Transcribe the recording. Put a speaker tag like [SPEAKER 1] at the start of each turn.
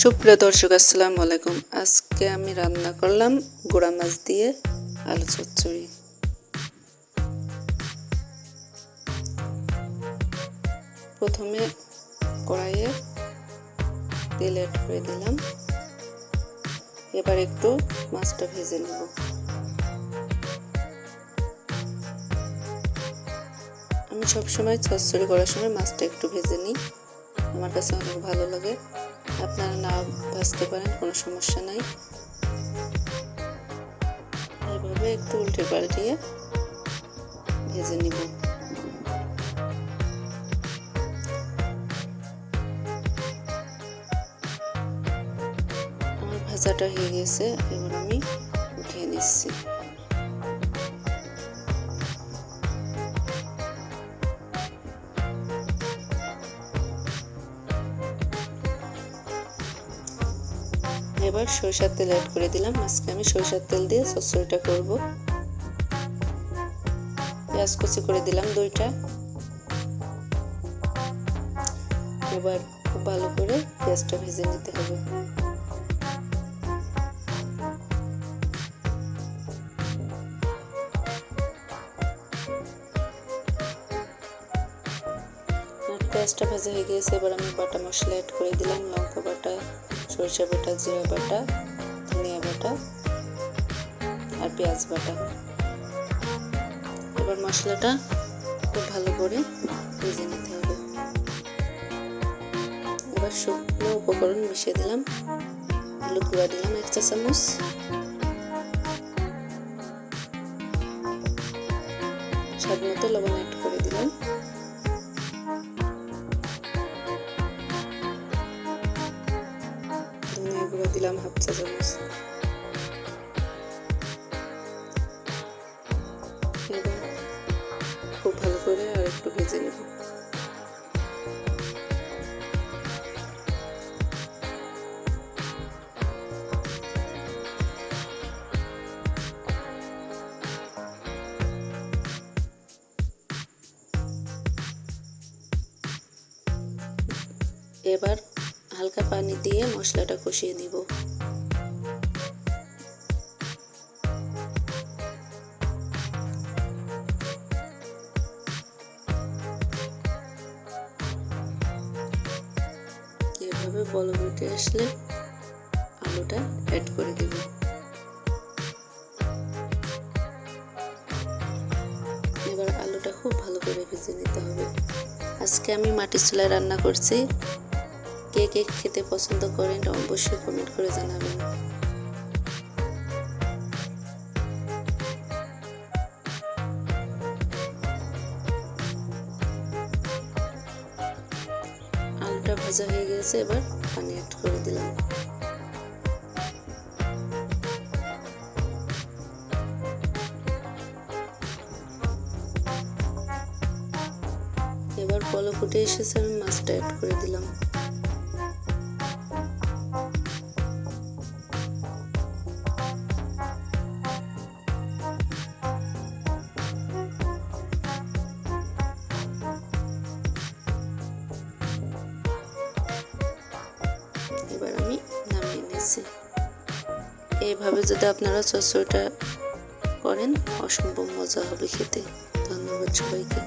[SPEAKER 1] সুপ্রিয় দর্শক, আসসালামু আলাইকুম। আজকে আমি রান্না করলাম গোড়া মাছ দিয়ে আলু চচ্চড়ি। প্রথমে কড়াইয়ে তেল অ্যাড করে দিলাম। এবার একটু মাছটা ভেজে নেব। আমি সবসময় চচ্চড়ি করার সময় মাছটা একটু ভেজে নিই। আমার কাছে অনেক ভালো লাগে। ভাজতে পারেন, কোনো সমস্যা নাই। এভাবে একটু উল্টে পাল্টিয়ে ভেজে নিব। আমার ভাজাটা হয়ে গেছে, এবার আমি উঠিয়ে নিচ্ছি। এবার সরিষার তেল অ্যাড করে দিলাম। আজকে আমি সরিষার তেল দিয়ে চচ্চড়িটা করব। পেঁয়াজ কুচি করে দিলাম দুইটা। এবার খুব ভালো করে পেঁয়াজটা ভেজে নিতে হবে। পেঁয়াজটা ভাজা হয়ে গিয়েছে, এবার আমি বাটা মশলা অ্যাড করে দিলাম। লঙ্কা সরিষা বাটা, জিরা বাটা, ধনিয়া বাটা আর পেঁয়াজ বাটা। এবার মশলাটা খুব ভালো করে ভেজে নিতে হবে। এবার শুকনো উপকরণ মিশিয়ে দিলাম। হলুদ গুঁড়া দিলাম এক চা চামচ। স্বাদ মতো লবণ অ্যাড করে দিলাম। দিলাম হাফ চামচ খুব ভালো করে আর একটু ভেজে নেব। এবার হালকা পানি দিয়ে মশলাটা কষিয়ে নিব। এভাবে বলম উঠে আসলে আলুটা অ্যাড করে দেব। এবার আলুটা খুব ভালো করে ভেজে নিতে হবে। আজকে আমি মাটির চুলায় রান্না করছি। কে কে খেতে পছন্দ করেন, অবশ্যই কমেন্ট করে জানাবেন। আলুটা ভাজা হয়ে গেছে, এবার পানি অ্যাড করে দিলাম। এবার পলক ফুটে এসেছে, আমি মাছটা অ্যাড করে দিলাম। নিয়েছি এইভাবে যদি আপনারা চচ্চড়িটা করেন অসম্ভব মজা হবে খেতে। ধন্যবাদ সবাইকে।